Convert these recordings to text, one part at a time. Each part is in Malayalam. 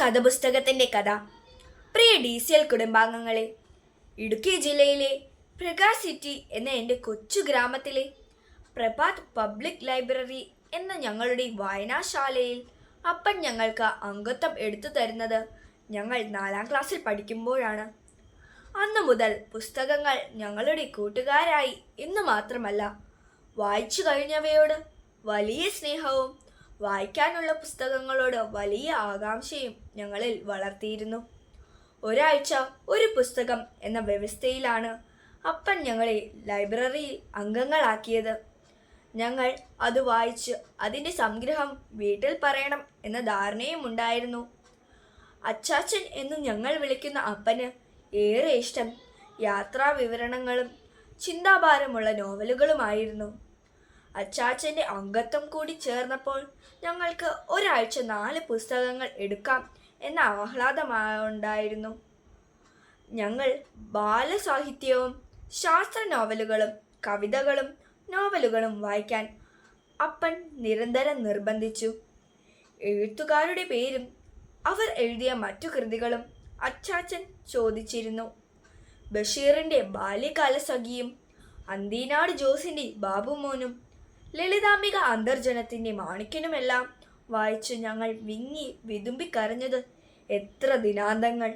കഥപുസ്തകത്തിന്റെ കഥ. പ്രിയ ഡി സി എൽ കുടുംബാംഗങ്ങളെ ഇടുക്കി ജില്ലയിലെ പ്രകാശ് സിറ്റി എന്ന എന്റെ കൊച്ചു ഗ്രാമത്തിലെ പ്രഭാത് പബ്ലിക് ലൈബ്രറി എന്ന ഞങ്ങളുടെ വായനാശാലയിൽ അപ്പൻ ഞങ്ങൾക്ക് അംഗത്വം എടുത്തു തരുന്നത് ഞങ്ങൾ നാലാം ക്ലാസ്സിൽ പഠിക്കുമ്പോഴാണ്. അന്നു മുതൽ പുസ്തകങ്ങൾ ഞങ്ങളുടെ കൂട്ടുകാരായി. എന്ന് മാത്രമല്ല വായിച്ചു കഴിഞ്ഞവയോട് വലിയ സ്നേഹവും വായിക്കാനുള്ള പുസ്തകങ്ങളോട് വലിയ ആകാംക്ഷയും ഞങ്ങളിൽ വളർത്തിയിരുന്നു. ഒരാഴ്ച ഒരു പുസ്തകം എന്ന വ്യവസ്ഥയിലാണ് അപ്പൻ ഞങ്ങളെ ലൈബ്രറിയിൽ അംഗങ്ങളാക്കിയത്. ഞങ്ങൾ അത് വായിച്ച് അതിന്റെ സംഗ്രഹം വീട്ടിൽ പറയണം എന്ന ധാരണയും ഉണ്ടായിരുന്നു. അച്ചാച്ചൻ എന്ന് ഞങ്ങൾ വിളിക്കുന്ന അപ്പന് ഏറെ ഇഷ്ടം യാത്രാ വിവരണങ്ങളും ചിന്താഭാരമുള്ള നോവലുകളുമായിരുന്നു. അച്ചാച്ചന്റെ അംഗത്വം കൂടി ചേർന്നപ്പോൾ ഞങ്ങൾക്ക് ഒരാഴ്ച നാല് പുസ്തകങ്ങൾ എടുക്കാം എന്ന ആഹ്ലാദമായുണ്ടായിരുന്നു. ഞങ്ങൾ ബാലസാഹിത്യവും ശാസ്ത്ര നോവലുകളും കവിതകളും നോവലുകളും വായിക്കാൻ അപ്പൻ നിരന്തരം നിർബന്ധിച്ചു. എഴുത്തുകാരുടെ പേരും അവർ എഴുതിയ മറ്റു കൃതികളും അച്ചാച്ചൻ ചോദിച്ചിരുന്നു. ബഷീറിന്റെ ബാല്യകാല സഖിയും അന്തീനാട് ജോസിന്റെ ബാബുമോനും ലളിതാംബിക അന്തർജനത്തിന്റെ മാണിക്കനുമെല്ലാം വായിച്ച് ഞങ്ങൾ വിങ്ങി വിതുമ്പിക്കരഞ്ഞത് എത്ര ദിനാന്തങ്ങൾ.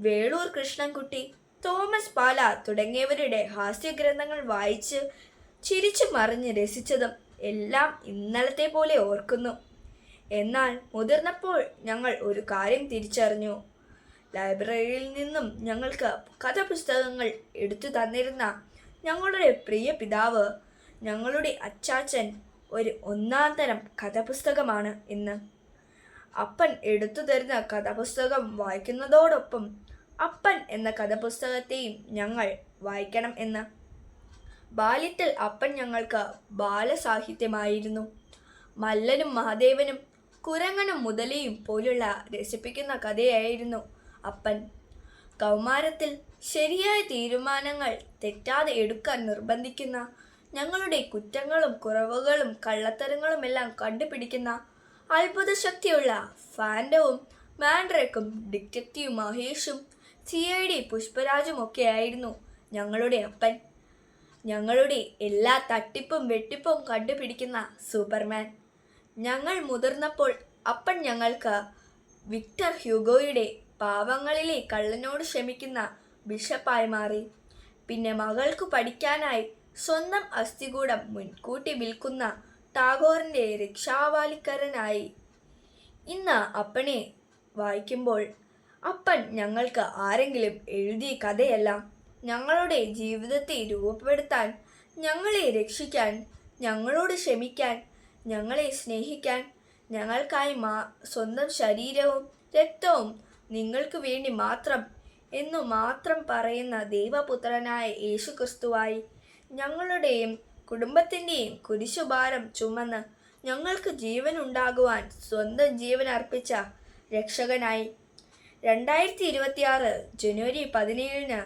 വേളൂർ കൃഷ്ണൻകുട്ടി തോമസ് പാല തുടങ്ങിയവരുടെ ഹാസ്യഗ്രന്ഥങ്ങൾ വായിച്ച് ചിരിച്ചു മറിഞ്ഞ് രസിച്ചതും എല്ലാം ഇന്നലത്തെ പോലെ ഓർക്കുന്നു. എന്നാൽ മുതിർന്നപ്പോൾ ഞങ്ങൾ ഒരു കാര്യം തിരിച്ചറിഞ്ഞു. ലൈബ്രറിയിൽ നിന്നും ഞങ്ങൾക്ക് കഥപുസ്തകങ്ങൾ എടുത്തു തന്നിരുന്ന ഞങ്ങളുടെ പ്രിയ പിതാവ് ഞങ്ങളുടെ അച്ചാച്ചൻ ഒരു ഒന്നാം തരം കഥപുസ്തകമാണ് ഇന്ന്. അപ്പൻ എടുത്തു തരുന്ന കഥാപുസ്തകം വായിക്കുന്നതോടൊപ്പം അപ്പൻ എന്ന കഥാപുസ്തകത്തെയും ഞങ്ങൾ വായിക്കണം എന്ന്. ബാല്യത്തിൽ അപ്പൻ ഞങ്ങൾക്ക് ബാലസാഹിത്യമായിരുന്നു. മല്ലനും മഹാദേവനും കുരങ്ങനും മുതലയും പോലുള്ള രസിപ്പിക്കുന്ന കഥയായിരുന്നു അപ്പൻ. കൗമാരത്തിൽ ശരിയായ തീരുമാനങ്ങൾ തെറ്റാതെ എടുക്കാൻ നിർബന്ധിക്കുന്ന ഞങ്ങളുടെ കുറ്റങ്ങളും കുറവുകളും കള്ളത്തരങ്ങളും എല്ലാം കണ്ടുപിടിക്കുന്ന അത്ഭുത ശക്തിയുള്ള ഫാൻഡവും മാൻഡ്രക്കും ഡിറ്റക്റ്റീവ് മഹേഷും സി ഐ ഡി പുഷ്പരാജും ഒക്കെയായിരുന്നു ഞങ്ങളുടെ അപ്പൻ. ഞങ്ങളുടെ എല്ലാ തട്ടിപ്പും വെട്ടിപ്പും കണ്ടുപിടിക്കുന്ന സൂപ്പർമാൻ. ഞങ്ങൾ മുതിർന്നപ്പോൾ അപ്പൻ ഞങ്ങൾക്ക് വിക്ടർ ഹ്യൂഗോയുടെ പാവങ്ങളിലെ കള്ളനോട് ക്ഷമിക്കുന്ന ബിഷപ്പായി മാറി. പിന്നെ മകൾക്ക് പഠിക്കാനായി സ്വന്തം അസ്ഥികൂടം മുൻകൂട്ടി വിൽക്കുന്ന ടാഗോറിന്റെ രക്ഷാവാലിക്കരനായി. ഇന്ന് അപ്പനെ വായിക്കുമ്പോൾ അപ്പൻ ഞങ്ങൾക്ക് ആരെങ്കിലും എഴുതിയ കഥയല്ല. ഞങ്ങളുടെ ജീവിതത്തെ രൂപപ്പെടുത്താൻ ഞങ്ങളെ രക്ഷിക്കാൻ ഞങ്ങളോട് ക്ഷമിക്കാൻ ഞങ്ങളെ സ്നേഹിക്കാൻ ഞങ്ങൾക്കായി മാ സ്വന്തം ശരീരവും രക്തവും നിങ്ങൾക്ക് വേണ്ടി മാത്രം എന്നു മാത്രം പറയുന്ന ദൈവപുത്രനായ യേശുക്രിസ്തുവായി ഞങ്ങളുടെയും കുടുംബത്തിന്റെയും കുരിശുഭാരം ചുമന്ന് ഞങ്ങൾക്ക് ജീവൻ ഉണ്ടാകുവാൻ സ്വന്തം ജീവൻ അർപ്പിച്ച രക്ഷകനായി. രണ്ടായിരത്തി ഇരുപത്തിയാറ് ജനുവരി പതിനേഴിന്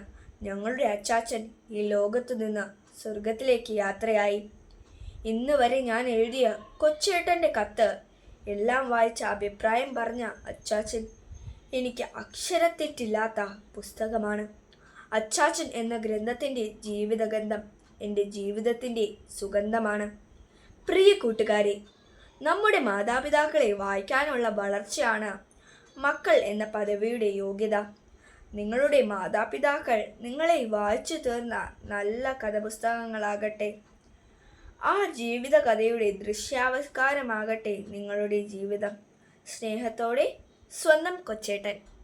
ഞങ്ങളുടെ അച്ചാച്ചൻ ഈ ലോകത്തു നിന്ന് സ്വർഗത്തിലേക്ക് യാത്രയായി. ഇന്ന് വരെ ഞാൻ എഴുതിയ കൊച്ചേട്ടന്റെ കത്ത് എല്ലാം വായിച്ച അഭിപ്രായം പറഞ്ഞ അച്ചാച്ചൻ എനിക്ക് അക്ഷരത്തെറ്റില്ലാത്ത പുസ്തകമാണ്. അച്ചാച്ചൻ എന്ന ഗ്രന്ഥത്തിന്റെ ജീവിതഗന്ധം എന്റെ ജീവിതത്തിന്റെ സുഗന്ധമാണ്. പ്രിയ കൂട്ടുകാരെ നമ്മുടെ മാതാപിതാക്കളെ വായിക്കാനുള്ള വളർച്ചയാണ് മക്കൾ എന്ന പദവിയുടെ യോഗ്യത. നിങ്ങളുടെ മാതാപിതാക്കൾ നിങ്ങളെ വായിച്ചു തീർന്ന നല്ല കഥപുസ്തകങ്ങളാകട്ടെ ആ ജീവിത കഥയുടെ ദൃശ്യാവിഷ്കാരമാകട്ടെ നിങ്ങളുടെ ജീവിതം. സ്നേഹത്തോടെ സ്വന്തം കൊച്ചേട്ടൻ.